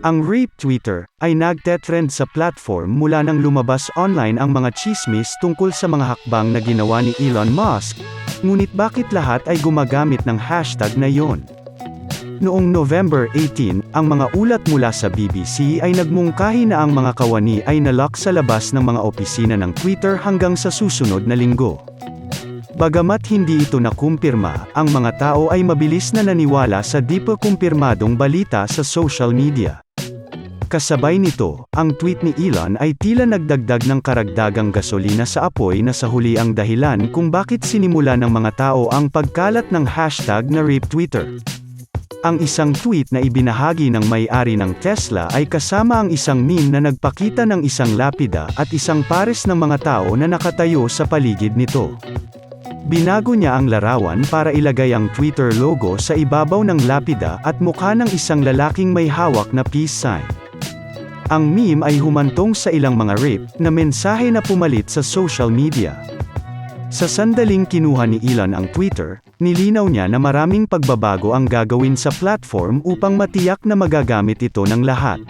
Ang rape Twitter ay nagtetrend sa platform mula nang lumabas online ang mga chismis tungkol sa mga hakbang na ginawa ni Elon Musk, ngunit bakit lahat ay gumagamit ng hashtag na yon? Noong November 18, ang mga ulat mula sa BBC ay nagmungkahi na ang mga kawani ay nalock sa labas ng mga opisina ng Twitter hanggang sa susunod na linggo. Bagamat hindi ito nakumpirma, ang mga tao ay mabilis na naniwala sa di pa kumpirmadong balita sa social media. Kasabay nito, ang tweet ni Elon ay tila nagdagdag ng karagdagang gasolina sa apoy na sa huli ang dahilan kung bakit sinimula ng mga tao ang pagkalat ng hashtag na rape Twitter. Ang isang tweet na ibinahagi ng may-ari ng Tesla ay kasama ang isang meme na nagpakita ng isang lapida at isang pares ng mga tao na nakatayo sa paligid nito. Binago niya ang larawan para ilagay ang Twitter logo sa ibabaw ng lapida at mukha ng isang lalaking may hawak na peace sign. Ang meme ay humantong sa ilang mga rape na mensahe na pumalit sa social media. Sa sandaling kinuha ni Elon ang Twitter, nilinaw niya na maraming pagbabago ang gagawin sa platform upang matiyak na magagamit ito ng lahat.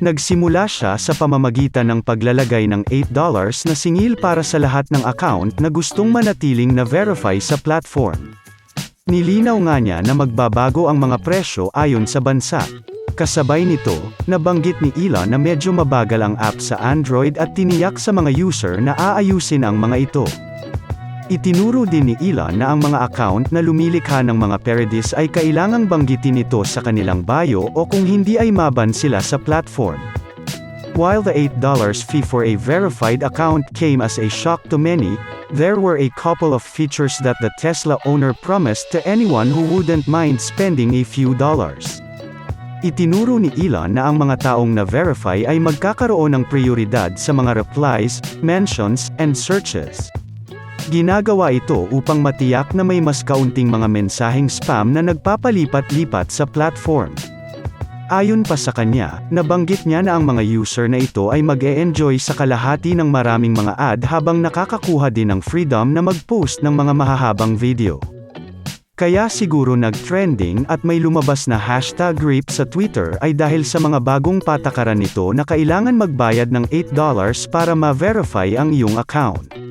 Nagsimula siya sa pamamagitan ng paglalagay ng $8 na singil para sa lahat ng account na gustong manatiling na verify sa platform. Nilinaw nga niya na magbabago ang mga presyo ayon sa bansa. Kasabay nito, nabanggit ni Elon na medyo mabagal ang app sa Android at tiniyak sa mga user na aayusin ang mga ito. Itinuro din ni Elon na ang mga account na lumilikha ng mga parodies ay kailangang banggitin ito sa kanilang bio o kung hindi ay maban sila sa platform. While the $8 fee for a verified account came as a shock to many, there were a couple of features that the Tesla owner promised to anyone who wouldn't mind spending a few dollars. Itinuro ni Elon na ang mga taong na-verify ay magkakaroon ng prioridad sa mga replies, mentions, and searches. Ginagawa ito upang matiyak na may mas kaunting mga mensaheng spam na nagpapalipat-lipat sa platform. Ayon pa sa kanya, nabanggit niya na ang mga user na ito ay mag-e-enjoy sa kalahati ng maraming mga ad habang nakakakuha din ng freedom na mag-post ng mga mahahabang video. Kaya siguro nag-trending at may lumabas na hashtag rape sa Twitter ay dahil sa mga bagong patakaran nito na kailangan magbayad ng $8 para ma-verify ang iyong account.